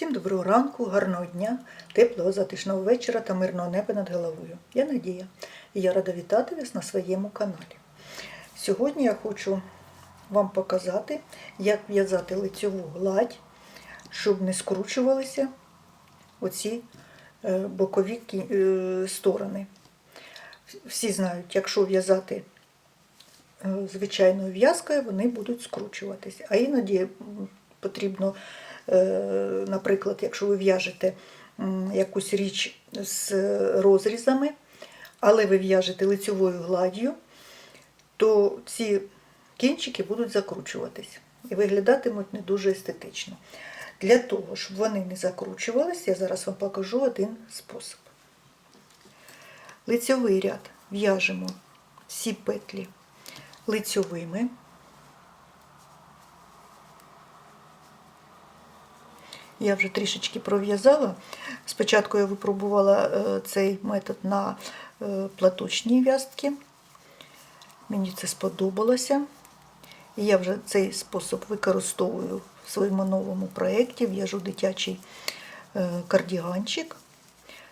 Всім доброго ранку, гарного дня, теплого затишного вечора та мирного неба над головою. Я Надія і я рада вітати вас на своєму каналі. Сьогодні я хочу вам показати, як в'язати лицьову гладь, щоб не скручувалися оці е, бокові е, сторони. Всі знають, якщо в'язати е, звичайною в'язкою, вони будуть скручуватися. А іноді потрібно, наприклад, якщо ви в'яжете якусь річ з розрізами, але ви в'яжете лицьовою гладдю, то ці кінчики будуть закручуватись і виглядатимуть не дуже естетично. Для того, щоб вони не закручувалися, я зараз вам покажу один спосіб. Лицьовий ряд в'яжемо всі петлі лицьовими. Я вже трішечки пров'язала. Спочатку я випробувала е, цей метод на е, платочній в'язці. Мені це сподобалося. І я вже цей спосіб використовую в своєму новому проєкті. В'яжу дитячий е, кардіганчик.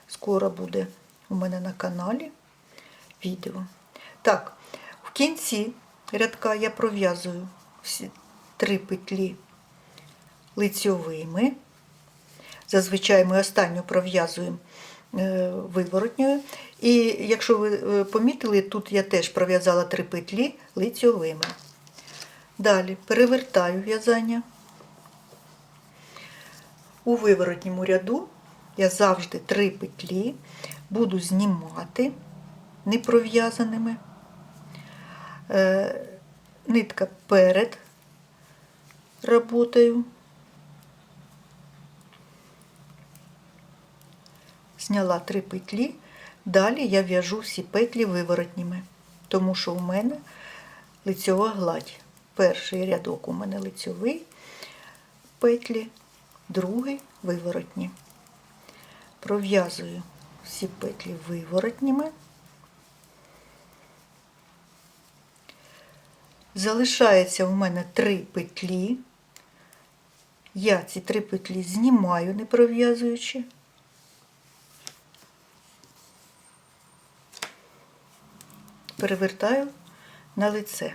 Скоро буде у мене на каналі відео. Так, в кінці рядка я пров'язую всі три петлі лицьовими. Зазвичай ми останню пров'язуємо е, виворотньою. І якщо ви е, помітили, тут я теж пров'язала три петлі лицьовими. Далі перевертаю в'язання. У виворотньому ряду я завжди три петлі буду знімати непров'язаними. Е, Нитка перед роботою. Зняла три петлі, далі я в'яжу всі петлі виворотніми, тому що у мене лицьова гладь. Перший рядок у мене лицьовий петлі, другий виворотні. Пров'язую всі петлі виворотніми. Залишається у мене три петлі. Я ці три петлі знімаю, не пров'язуючи. Перевертаю на лице.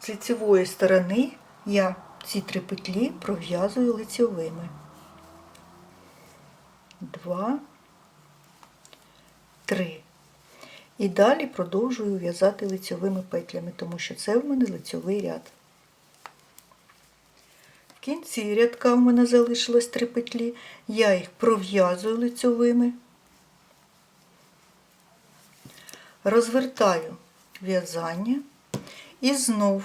З лицевої сторони я ці три петлі пров'язую лицьовими. Два, три. І далі продовжую в'язати лицьовими петлями, тому що це в мене лицьовий ряд. В кінці рядка в мене залишилось три петлі, я їх пров'язую лицьовими, розвертаю в'язання і знов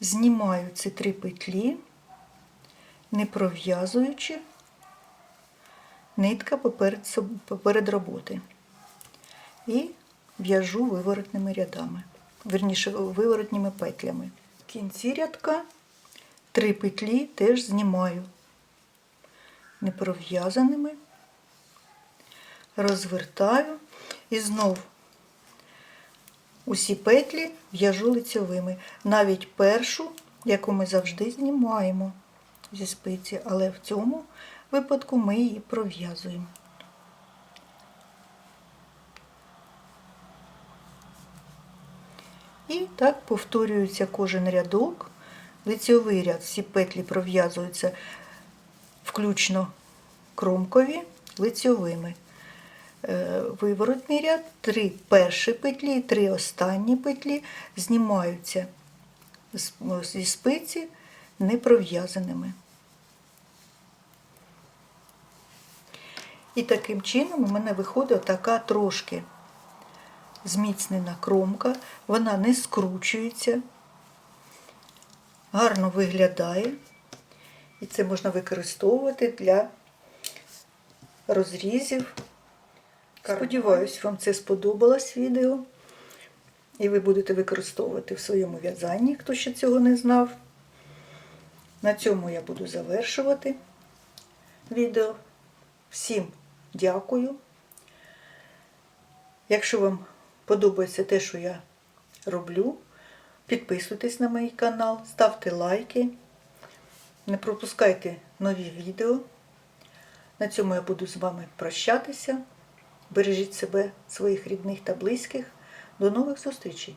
знімаю ці три петлі, не пров'язуючи нитка поперед, поперед роботи. І в'яжу виворотними рядами, верніше виворотніми петлями. В кінці рядка три петлі теж знімаю непров'язаними, розвертаю і знов усі петлі в'яжу лицьовими. Навіть першу, яку ми завжди знімаємо зі спиці, але в цьому випадку ми її пров'язуємо. І так повторюється кожен рядок. Лицьовий ряд, всі петлі пров'язуються включно кромкові лицьовими. Е, Виворотний ряд, три перші петлі, три останні петлі знімаються зі спиці не пров'язаними. І таким чином у мене виходить така трошки зміцнена кромка, вона не скручується, гарно виглядає. І це можна використовувати для розрізів. Сподіваюсь, вам це сподобалось відео. І ви будете використовувати в своєму в'язанні, хто ще цього не знав. На цьому я буду завершувати відео. Всім дякую. Якщо вам подобається те, що я роблю, Підписуйтесь на мій канал, ставте лайки, не пропускайте нові відео. На цьому я буду з вами прощатися. Бережіть себе, своїх рідних та близьких. До нових зустрічей!